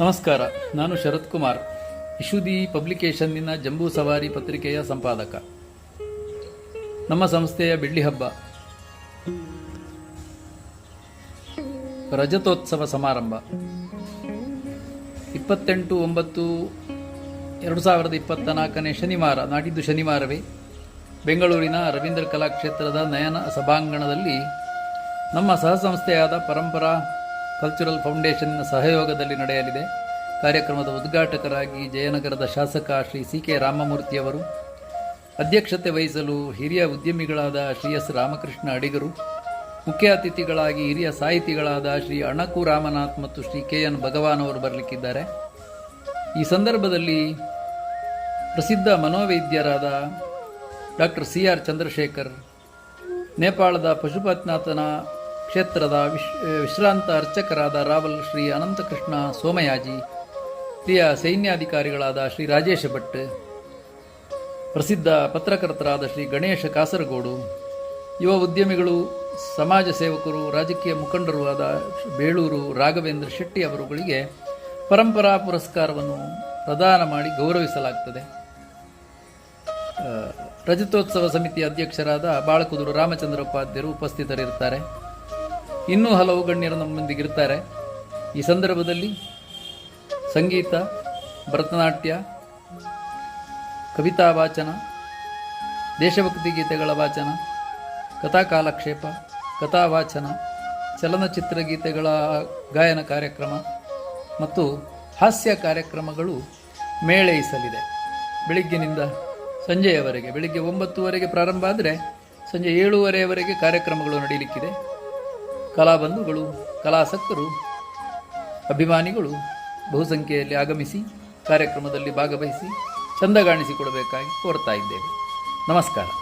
ನಮಸ್ಕಾರ, ನಾನು ಶರತ್ ಕುಮಾರ್ ಇಶುದಿ ಪಬ್ಲಿಕೇಶನ್ನಿನ ಜಂಬೂ ಸವಾರಿ ಪತ್ರಿಕೆಯ ಸಂಪಾದಕ. ನಮ್ಮ ಸಂಸ್ಥೆಯ ಬೆಳ್ಳಿ ಹಬ್ಬ. ರಜತೋತ್ಸವ ಸಮಾರಂಭ. ಇಪ್ಪತ್ತೆಂಟು ಒಂಬತ್ತು ಎರಡು ಸಾವಿರದ ಇಪ್ಪತ್ತ ನಾಲ್ಕನೇ ಶನಿವಾರ, ನಾಡಿದ್ದು ಶನಿವಾರವೇ, ಬೆಂಗಳೂರಿನ ರವೀಂದ್ರ ಕಲಾಕ್ಷೇತ್ರದ ನಯನ ಸಭಾಂಗಣದಲ್ಲಿ ನಮ್ಮ ಸಹಸಂಸ್ಥೆಯಾದ ಪರಂಪರಾ ಕಲ್ಚರಲ್ ಫೌಂಡೇಶನ್ನ ಸಹಯೋಗದಲ್ಲಿ ನಡೆಯಲಿದೆ. ಕಾರ್ಯಕ್ರಮದ ಉದ್ಘಾಟಕರಾಗಿ ಜಯನಗರದ ಶಾಸಕ ಶ್ರೀ ಸಿ ಕೆ ರಾಮಮೂರ್ತಿಯವರು ಅಧ್ಯಕ್ಷತೆ ವಹಿಸಲು ಹಿರಿಯ ಉದ್ಯಮಿಗಳಾದ ಶ್ರೀ ಎಸ್. ರಾಮಕೃಷ್ಣ ಅಡಿಗರು, ಮುಖ್ಯ ಅತಿಥಿಗಳಾಗಿ ಹಿರಿಯ ಸಾಹಿತಿಗಳಾದ ಶ್ರೀ ಅಣಕು ರಾಮನಾಥ್ ಮತ್ತು ಶ್ರೀ ಕೆ. ಎನ್. ಭಗವಾನ್ ಅವರು ಬರಲಿಕ್ಕಿದ್ದಾರೆ. ಈ ಸಂದರ್ಭದಲ್ಲಿ ಪ್ರಸಿದ್ಧ ಮನೋವೈದ್ಯರಾದ ಡಾಕ್ಟರ್ ಸಿ ಆರ್ ಚಂದ್ರಶೇಖರ್, ನೇಪಾಳದ ಪಶುಪತಿನಾಥನ ಕ್ಷೇತ್ರದ ವಿಶ್ ವಿಶ್ರಾಂತ ಅರ್ಚಕರಾದ ರಾವಲ್ ಶ್ರೀ ಅನಂತಕೃಷ್ಣ ಸೋಮಯಾಜಿ ಪ್ರಿಯ ಸೈನ್ಯಾಧಿಕಾರಿಗಳಾದ ಶ್ರೀ ರಾಜೇಶ ಭಟ್ ಪ್ರಸಿದ್ಧ ಪತ್ರಕರ್ತರಾದ ಶ್ರೀ ಗಣೇಶ ಕಾಸರಗೋಡು ಯುವ ಉದ್ಯಮಿಗಳು ಸಮಾಜ ಸೇವಕರು ರಾಜಕೀಯ ಮುಖಂಡರು ಆದ ಬೇಳೂರು ರಾಘವೇಂದ್ರ ಶೆಟ್ಟಿ ಅವರುಗಳಿಗೆ ಪರಂಪರಾ ಪುರಸ್ಕಾರವನ್ನು ಪ್ರದಾನ ಮಾಡಿ ಗೌರವಿಸಲಾಗುತ್ತದೆ ಆ, ರಜತೋತ್ಸವ ಸಮಿತಿಯ ಅಧ್ಯಕ್ಷರಾದ ಬಾಳಕುದುರು ರಾಮಚಂದ್ರ ಉಪಾಧ್ಯರು ಉಪಸ್ಥಿತರಿರ್ತಾರೆ ಇನ್ನೂ ಹಲವು ಗಣ್ಯರು ನಮ್ಮೊಂದಿಗಿರ್ತಾರೆ. ಈ ಸಂದರ್ಭದಲ್ಲಿ ಸಂಗೀತ, ಭರತನಾಟ್ಯ, ಕವಿತಾ ವಾಚನ, ದೇಶಭಕ್ತಿ ಗೀತೆಗಳ ವಾಚನ ಕಥಾಕಾಲಕ್ಷೇಪ ಕಥಾ ವಾಚನ, ಚಲನಚಿತ್ರ ಗೀತೆಗಳ ಗಾಯನ ಕಾರ್ಯಕ್ರಮ ಮತ್ತು ಹಾಸ್ಯ ಕಾರ್ಯಕ್ರಮಗಳು ಮೇಳೈಸಲಿದೆ ಬೆಳಿಗ್ಗಿನಿಂದ ಸಂಜೆಯವರೆಗೆ, ಬೆಳಿಗ್ಗೆ ಒಂಬತ್ತುವರೆಗೆ ಪ್ರಾರಂಭ ಆದರೆ ಸಂಜೆ ಏಳುವರೆಯವರೆಗೆ ಕಾರ್ಯಕ್ರಮಗಳು ನಡೆಯಲಿಕ್ಕಿದೆ ಕಲಾಬಂಧುಗಳು ಕಲಾಸಕ್ತರು ಅಭಿಮಾನಿಗಳು ಬಹುಸಂಖ್ಯೆಯಲ್ಲಿ ಆಗಮಿಸಿ ಕಾರ್ಯಕ್ರಮದಲ್ಲಿ ಭಾಗವಹಿಸಿ ಚಂದಗಾಣಿಸಿಕೊಡಬೇಕಾಗಿ ಕೋರ್ತಾ ಇದ್ದೇವೆ. ನಮಸ್ಕಾರ.